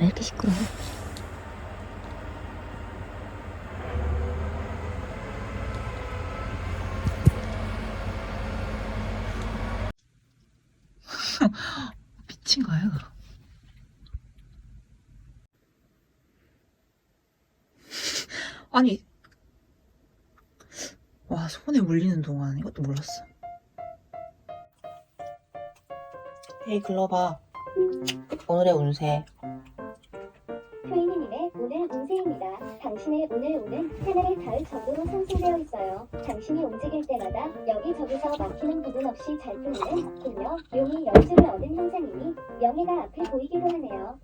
왜 이렇게 시끄러워? 미친 거예요. 아니, 와, 손에 물리는 동안 이것도 몰랐어. 헤이, 글러봐. 오늘의 운세. 운세입니다. 당신의 오늘 운은 하늘의 달 정도로 상승되어 있어요. 당신이 움직일 때마다 여기저기서 막히는 부분 없이 잘 풀리는 분명 용이 열주를 얻은 현상이니 명예가 앞에 보이기도 하네요.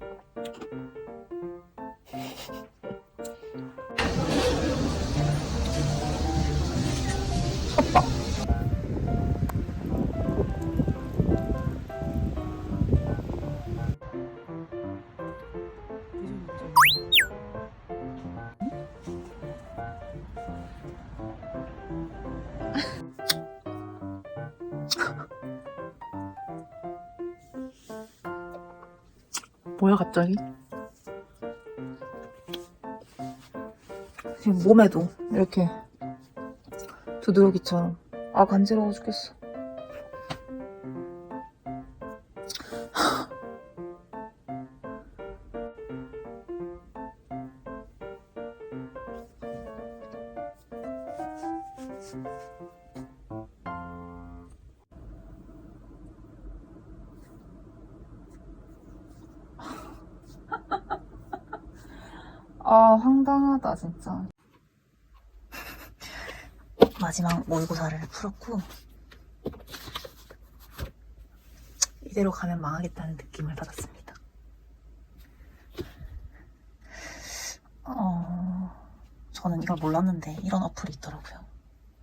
뭐야, 갑자기? 지금 몸에도 이렇게 두드러기처럼. 아, 간지러워 죽겠어. 아, 황당하다, 진짜. 마지막 모의고사를 풀었고, 이대로 가면 망하겠다는 느낌을 받았습니다. 어, 저는 이걸 몰랐는데 이런 어플이 있더라고요.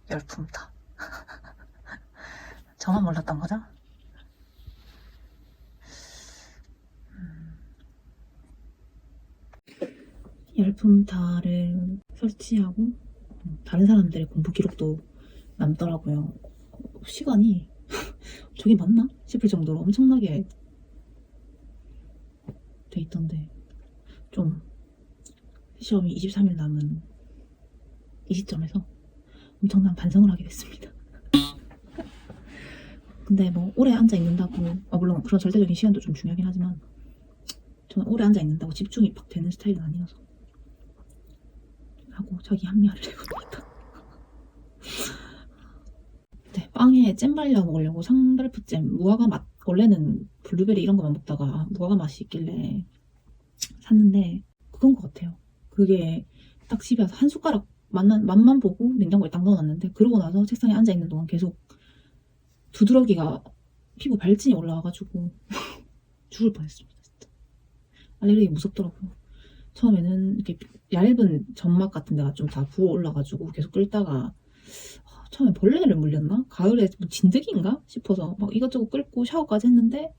열품타. 저만 몰랐던 거죠? 열품타를 설치하고 다른 사람들의 공부 기록도 남더라고요. 시간이 저게 맞나 싶을 정도로 엄청나게 돼 있던데 좀 시험이 23일 남은 이 시점에서 엄청난 반성을 하게 됐습니다. 근데 뭐 오래 앉아 있는다고 아 물론 그런 절대적인 시간도 좀 중요하긴 하지만 저는 오래 앉아 있는다고 집중이 팍 되는 스타일은 아니어서 하고 자기 합리화를 해봅니다. 네, 빵에 잼 발려 먹으려고 상달프 잼 무화과 맛 원래는 블루베리 이런 거만 먹다가 아, 무화과 맛이 있길래 샀는데 그건 것 같아요. 그게 딱 집에 와서 한 숟가락 맛만, 맛만 보고 냉장고에 딱 넣어놨는데 그러고 나서 책상에 앉아 있는 동안 계속 두드러기가 피부 발진이 올라와가지고 죽을 뻔했습니다. 진짜 알레르기 무섭더라고요. 처음에는 이렇게 얇은 점막 같은 데가 좀 다 부어 올라가지고 계속 끓다가 아, 처음에 벌레를 물렸나? 가을에 뭐 진드기인가? 싶어서 막 이것저것 끓고 샤워까지 했는데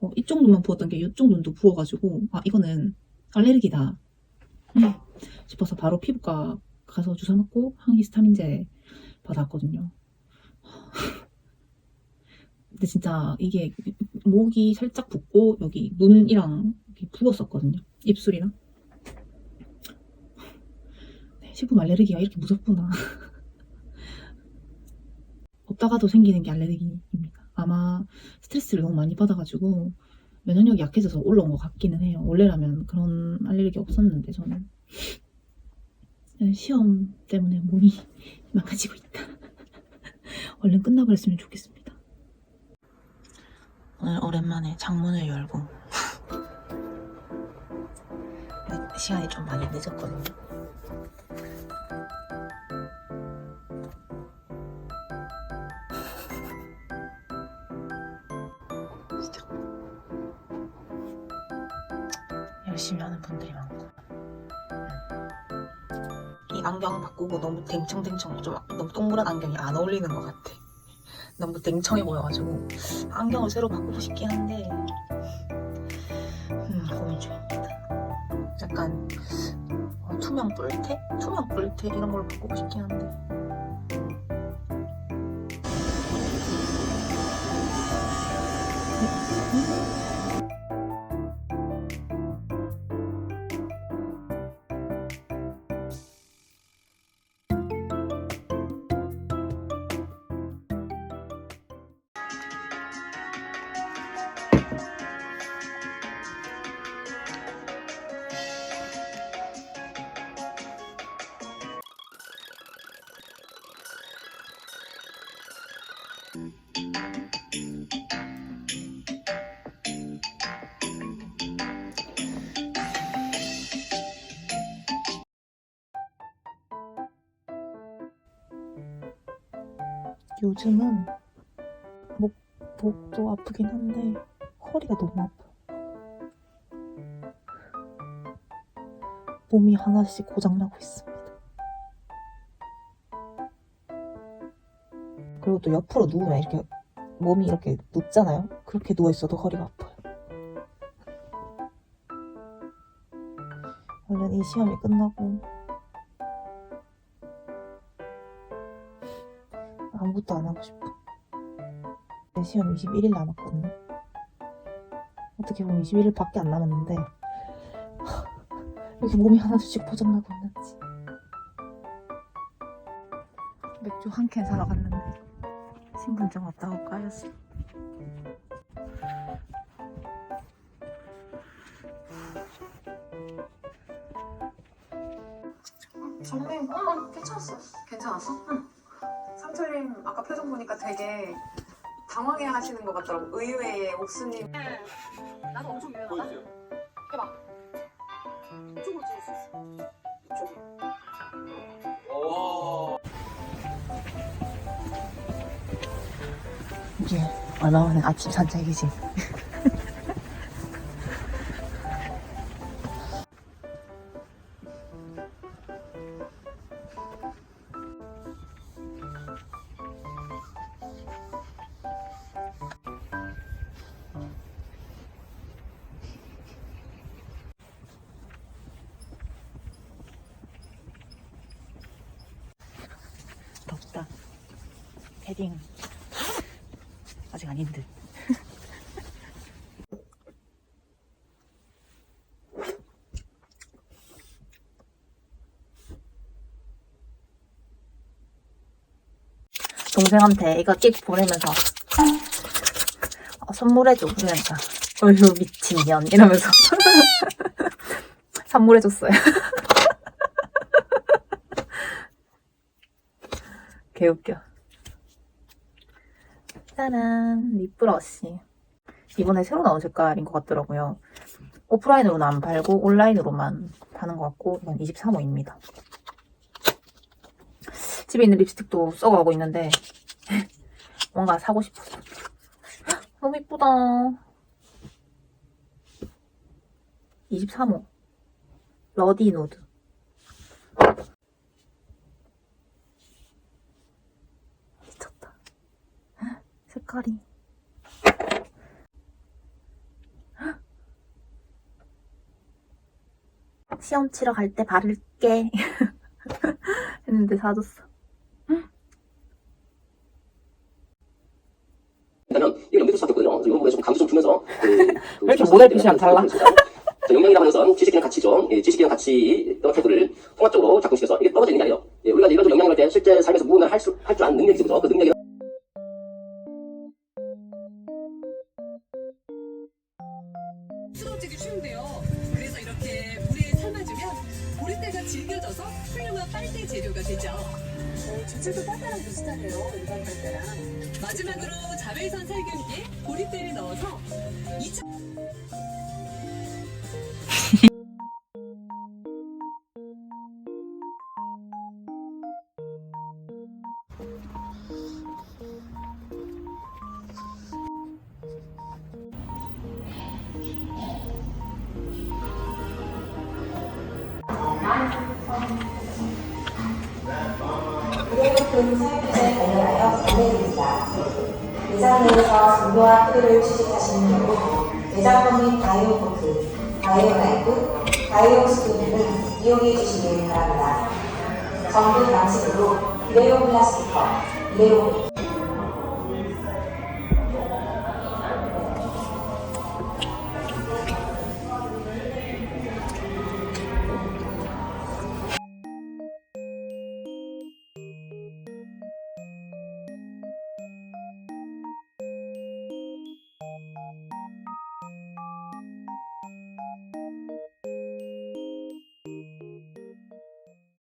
어, 이쪽 눈만 부었던 게 이쪽 눈도 부어가지고 아 이거는 알레르기다 음, 싶어서 바로 피부과 가서 주사 맞고 항히스타민제 받았거든요. 근데 진짜 이게 목이 살짝 붓고 여기 눈이랑 이렇게 부었었거든요. 입술이랑. 네, 식품 알레르기가 이렇게 무섭구나. 없다가도 생기는 게 알레르기입니다. 아마 스트레스를 너무 많이 받아가지고 면역력이 약해져서 올라온 것 같기는 해요. 원래라면 그런 알레르기 없었는데 저는 네, 시험 때문에 몸이 망가지고 있다. 얼른 끝나버렸으면 좋겠습니다. 오늘 오랜만에 창문을 열고 시간이 좀 많이 늦었거든요. 열심히 하는 분들이 많고 이 안경 바꾸고 너무 댕청댕청 좀 너무 동그란 안경이 안 어울리는 것 같아. 너무 댕청해 보여가지고 안경을 새로 바꾸고 싶긴 한데 음, 고민 중입니다. 약간 어, 투명 뿔테? 투명 뿔테 이런 걸로 바꾸고 싶긴 한데 요즘은 목, 목도 아프긴 한데 허리가 너무 아파요. 몸이 하나씩 고장나고 있습니다. 그리고 또 옆으로 누우면 이렇게 몸이 이렇게 눕잖아요. 그렇게 누워있어도 허리가 아파요. 얼른 이 시험이 끝나고 아무것도 안 하고 싶어. 내 시험 21일 남았거든요. 어떻게 보면 21일밖에 안 남았는데 왜 이렇게 몸이 하나씩 고장나고 있는지. 맥주 한 캔 사러 갔는데 신분증 없다고 까였어. 정님, 어, 괜찮았어. 괜찮았어? 응. 아까 표정 보니까 되게 당황해 하시는 것 같더라고. 의외의 옥수님. 나도 엄청 유연하다. 해봐. 이쪽으로 찍을 수 있어. 이쪽으로. 이게 얼마 만에 아침 산책이지. 패딩 아직 아닌 듯. 동생한테 이거 찍 보내면서 어, 선물해줘 그러니까 어휴 미친년 이러면서 선물해줬어요. 개웃겨. 짜란 립브러쉬. 이번에 새로 나온 색깔인 것 같더라고요. 오프라인으로는 안 팔고 온라인으로만 파는 것 같고 이건 23호입니다. 집에 있는 립스틱도 써가고 있는데 뭔가 사고 싶었어 헉, 너무 이쁘다. 23호. 러디 누드 미쳤다 색깔이 시험 치러 갈 때 바를게 했는데 사줬어 그러면 수밖에 없거든요. 그래서 이런 부분에 좀 강조 좀 두면서 그, 그 왜 이렇게 모델 핏이 안 달라? 자, 역량이라고 하면서 지식이랑 가치죠. 예, 지식이랑 가치 어떤 태도를 통합적으로 작동시켜서 이게 떨어져 있는 게 아니에요. 예, 우리가 이런 좀 역량을 때 실제 삶에서 무언가를 할 수, 할줄 아는 능력이 있어서 그 능력이 보리대가 질겨져서 훌륭한 빨대 재료가 되죠. 어, 전체도 빨대랑 비슷하네요. 일반 빨대랑. 마지막으로 자외선 살균기에 보리대를 넣어서 2차 관련하여 안내드립니다. 대장 내에서 진료와 치료를 취득하시는 경우 대장권 및 바이오포트, 바이오나이프, 바이오스킨 등을 이용해 주시길 바랍니다. 전분 방식으로 일회용 플라스틱 컵, 일회용